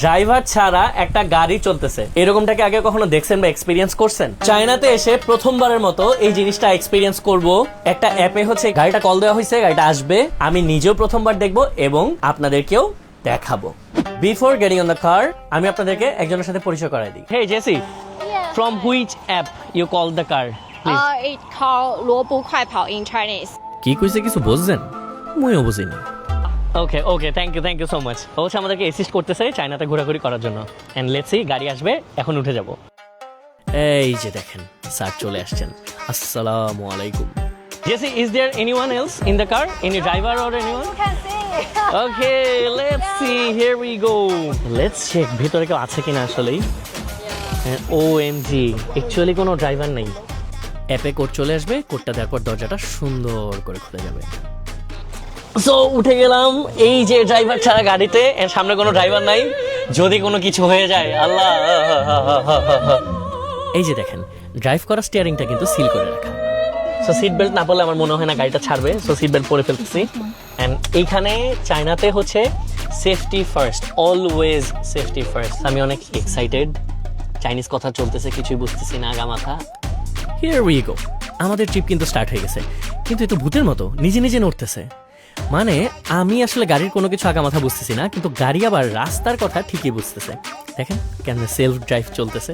Driver ছাড়া একটা গাড়ি চলতেছে। এরকমটাকে আগে কখনো দেখছেন বা এক্সপিরিয়েন্স করছেন? চায়নাতে এসে প্রথমবারের মতো এই জিনিসটা এক্সপিরিয়েন্স করব। একটা অ্যাপে হচ্ছে গাড়িটা কল দেওয়া হয়েছে গাড়িটা আসবে। আমি নিজেও প্রথমবার দেখব এবং আপনাদেরকেও দেখাবো। Before getting on the car আমি আপনাদেরকে একজনের সাথে পরিচয় করাই দিই। Hey Jessie from which app you call the car it call Luobo Kuai Pao in Chinese কি কইছে কিছু বুঝছেন? মুইও বুঝিনি। Okay okay thank you thank you so much হচ্ছে আমাদেরকে অ্যাসিস্ট করতেছে চায়নাতে ঘোরাঘুরি করার জন্য। এন্ড লেটস সি গাড়ি আসবে, এখন উঠে যাব। এই যে দেখেন, স্যার চলে আসছেন। আসসালামু আলাইকুম। Jessie is there anyone else in the car any driver or anyone. Okay let's see here we go let's check ভিতরে কেউ আছে কিনা আসলেই। ও এম জি অ্যাকচুয়ালি কোনো ড্রাইভার নেই। অ্যাপে কোড চলে আসবে কোডটা দেওয়ার পর দরজাটা সুন্দর করে খুলে যাবে। সো উঠে গেলাম। এই যে ড্রাইভার ছাড়া গাড়িতে সামনে কোনো ড্রাইভার নাই। যদি কোনো কিছু হয়ে যায়, আল্লাহ, এই যে দেখেন ড্রাইভ করা স্টিয়ারিংটা কিন্তু সিল করে রাখা। সো সিট বেল্ট না পড়লে আমার মনে হয় না গাড়িটা ছাড়বে। সো সিট বেল্ট পরে ফেলতেছি। অ্যান্ড এইখানে চায়নাতে হচ্ছে safety first always safety first আমি অনেক এক্সাইটেড চাইনিজ কথা চলতেছে, কিছুই বুঝতেছি না আগা মাথা হিয়ার উই গো আমাদের ট্রিপ কিন্তু স্টার্ট হয়ে গেছে। কিন্তু এ তো ভূতের মতো, নিজে নিজে নড়তেছে। মানে আমি আসলে গাড়ির কোনো কিছু আগা মাথা বুঝতেছি না কিন্তু গাড়ি আবার রাস্তার কথা ঠিকই বুঝতেছে। দেখেন কেমন সেলফ ড্রাইভ চলতেছে।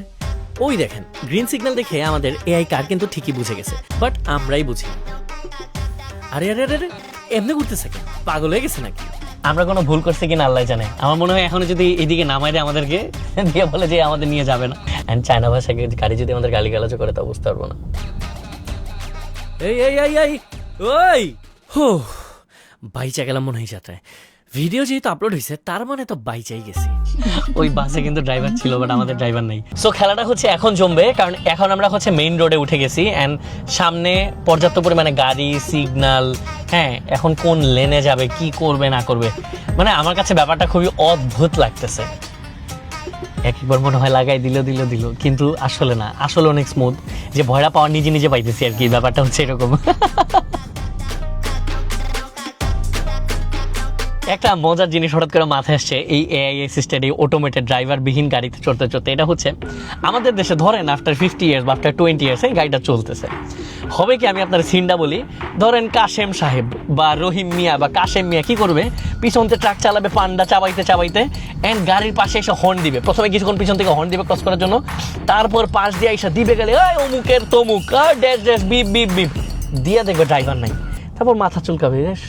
ওই দেখেন গ্রিন সিগন্যাল দেখে আমাদের এআই কার কিন্তু ঠিকই বুঝে গেছে বাট আমরাই বুঝি। আরে আরে আরে এমনি ঘুরতেছে কেন? পাগল হয়ে গেছে নাকি? আমরা কোনো ভুল করছি কিনা আল্লাহ জানে। আমার মনে হয় এখনও যদি এদিকে নামাই দেয় আমাদেরকে দিয়ে বলে যে আমাদের নিয়ে যাবে না। অ্যান্ড চায়না ভাষাকে গাড়ি যদি আমাদের গালি গালাজো করে তা বুঝতে পারব না। এই এই এই এই ওই! হো বাইচা গেলাম মনে হয় যাত্রায়। ভিডিও যেহেতু আপলোড হয়েছে তার মানে তো বাইচাই গেছি। ওই বাসে কিন্তু ড্রাইভার ছিল বাট আমাদের ড্রাইভার নেই। সো খেলাটা হচ্ছে এখন জমবে, কারণ এখন আমরা হচ্ছে মেইন রোডে উঠে গেছি অ্যান্ড সামনে পর্যাপ্ত পরিমাণে গাড়ি সিগন্যাল হ্যাঁ এখন কোন লেনে যাবে, কি করবে, না করবে। মানে আমার কাছে ব্যাপারটা খুবই অদ্ভুত লাগতেছে। একবার মনে হয় লাগাই দিল দিল দিল, কিন্তু আসলে না, আসলে অনেক স্মুথ যে ভয়টা পাওয়ার নিজে নিজে পাইতেছি আর কি, ব্যাপারটা হচ্ছে এরকম। একটা মজার জিনিস হঠাৎ করে মাথায় আসছে, এই এআই অ্যাসিস্টেড এই অটোমেটেড ড্রাইভারবিহীন গাড়িতে চড়তে চড়তে। এটা হচ্ছে, আমাদের দেশে ধরেন আফটার ফিফটি ইয়ার্স বা আফটার টোয়েন্টি ইয়ার্স এই গাড়িটা চলতেছে। হবে কি আমি আপনার সিনটা বলি? ধরেন কাশেম সাহেব বা রহিম মিয়া বা কাশেম মিয়া কি করবে? পিছনতে ট্রাক চালাবে, পান্ডা চাবাইতে চাবাইতে অ্যান্ড গাড়ির পাশে এসে হর্ন দিবে। প্রথমে কিছুক্ষণ পিছন থেকে হর্ন দিবে ক্রস করার জন্য। তারপর পাশ দিয়ে এসে দিবে গেলে ওই অমুকের তমুক dash dash, beep beep beep. দিয়ে দেখবে ড্রাইভার নাই। তারপর মাথা চুলকাবে বেশ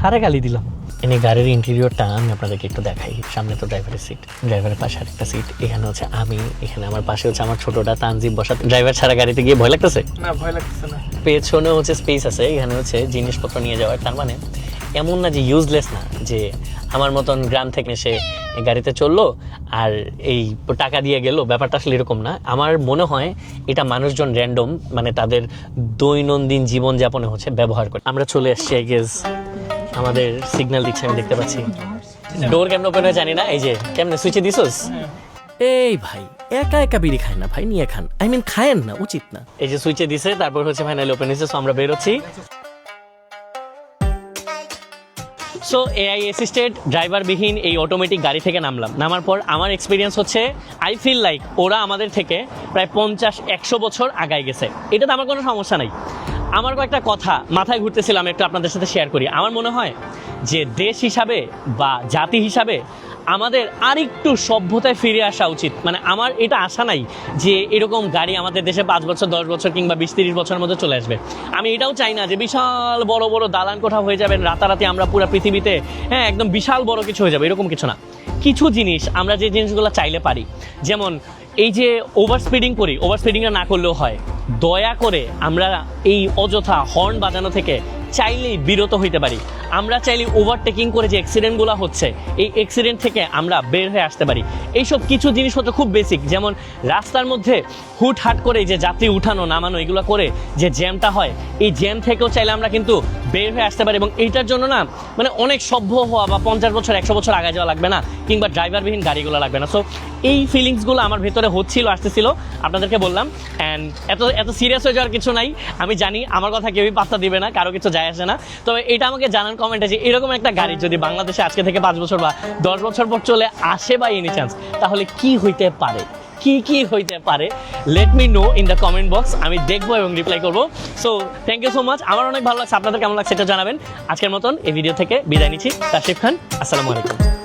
কারে গালি দিলাম? এনে গাড়ির ইন্টেরিয়রটা আমি আপনাদেরকে একটু দেখাই। সামনে তো ড্রাইভারের সিট ড্রাইভারের পাশে আরেকটা সিট এখানে হচ্ছে আমি এখানে আমার পাশে হচ্ছে আমার ছোটটা তানজিব বসা ড্রাইভার ছাড়া গাড়িতে গিয়ে ভয় লাগতেছে? না ভয় লাগতেছে না। পেছনে হচ্ছে স্পেস আছে এখানে হচ্ছে জিনিসপত্র নিয়ে যাওয়ার। তার মানে এমন না যে ইউজলেস না যে আমার মতন গ্রাম থেকে সে গাড়িতে চলল আর এই টাকা দিয়ে গেল। ব্যাপারটা আসলে এরকম না। আমার মনে হয় এটা মানুষজন র্যান্ডম মানে তাদের দৈনন্দিন জীবনযাপনে হচ্ছে ব্যবহার করে। আমরা চলে এসছি আই গেস আমাদের সিগন্যাল দিচ্ছে আমি দেখতে পাচ্ছি। ডোর কেমন ওপেন হয় জানি না এই যে কেমনে সুইচে দিছস? এই ভাই একা একা বিড়ি খায় না ভাই নিয়ে খান। আই মিন খায়েন না উচিত না। এই যে সুইচে দিছে তারপর হচ্ছে ফাইনালি ওপেন হয়েছে সো আমরা বেরোচ্ছি সো এআই অ্যাসিস্টেড ড্রাইভারবিহীন এই অটোমেটিক গাড়ি থেকে নামলাম। নামার পর আমার এক্সপিরিয়েন্স হচ্ছে আই ফিল লাইক ওরা আমাদের থেকে প্রায় পঞ্চাশ একশো বছর আগায় গেছে। এটাতে আমার কোনো সমস্যা নাই। আমার কয়েকটা কথা মাথায় ঘুরতেছিলাম একটু আপনাদের সাথে শেয়ার করি। আমার মনে হয় যে দেশ হিসাবে বা জাতি হিসাবে আমাদের আরেকটু সভ্যতায় ফিরে আসা উচিত। মানে আমার এটা আশা নাই যে এরকম গাড়ি আমাদের দেশে পাঁচ বছর, দশ বছর কিংবা বিশ, তিরিশ বছরের মধ্যে চলে আসবে। আমি এটাও চাই না যে বিশাল বড় বড় দালান কোঠা হয়ে যাবেন, রাতারাতি আমরা পুরো পৃথিবীতে হ্যাঁ একদম বিশাল বড় কিছু হয়ে যাবে, এরকম কিছু না। কিছু জিনিস আমরা যে জিনিসগুলো চাইলে পারি। যেমন এই যে ওভার স্পিডিং করি ওভার স্পিডিংটা না করলেও হয়। দয়া করে আমরা এই অযথা হর্ন বাজানো থেকে চাইলেই বিরত হইতে পারি। আমরা চাইলে ওভারটেকিং করে যে অ্যাক্সিডেন্টগুলো হচ্ছে, এই অ্যাক্সিডেন্ট থেকে আমরা বের হয়ে আসতে পারি। এইসব কিছু জিনিস জিনিসপত্র খুব বেসিক যেমন রাস্তার মধ্যে হুট হাট করে যে যাত্রী উঠানো, নামানো, এগুলো করে যে জ্যামটা হয়, এই জ্যাম থেকেও চাইলে আমরা কিন্তু বের হয়ে আসতে পারি এবং এইটার জন্য না মানে অনেক সভ্য হওয়া বা পঞ্চাশ বছর, একশো বছর আগে যাওয়া লাগবে না, কিংবা ড্রাইভারবিহীন গাড়িগুলো লাগবে না। সো এই ফিলিংসগুলো আমার ভেতরে হচ্ছিল, আসতেছিল, আপনাদেরকে বললাম। অ্যান্ড এত এত সিরিয়াস হয়ে যাওয়ার কিছু নাই। আমি জানি, আমার কথা কেউই পাত্তা দিবে না, কারও কিছু যায় যায় আসে না। তবে এটা আমাকে জানান কমেন্টে যে এরকম একটা গাড়ি যদি বাংলাদেশে আজকে থেকে পাঁচ বছর বা দশ বছর পর চলে আসে বা এনি চান্স তাহলে কি হইতে পারে? কি কি হইতে পারে? Let me know in the comment box আমি দেখব এবং রিপ্লাই করব। So thank you so much আমার অনেক ভালো লাগছে। আপনাদের কেমন লাগছে এটা জানাবেন। আজকের মতন এই ভিডিও থেকে বিদায় নিচ্ছি। কাশিফ খান, আসসালামু আলাইকুম।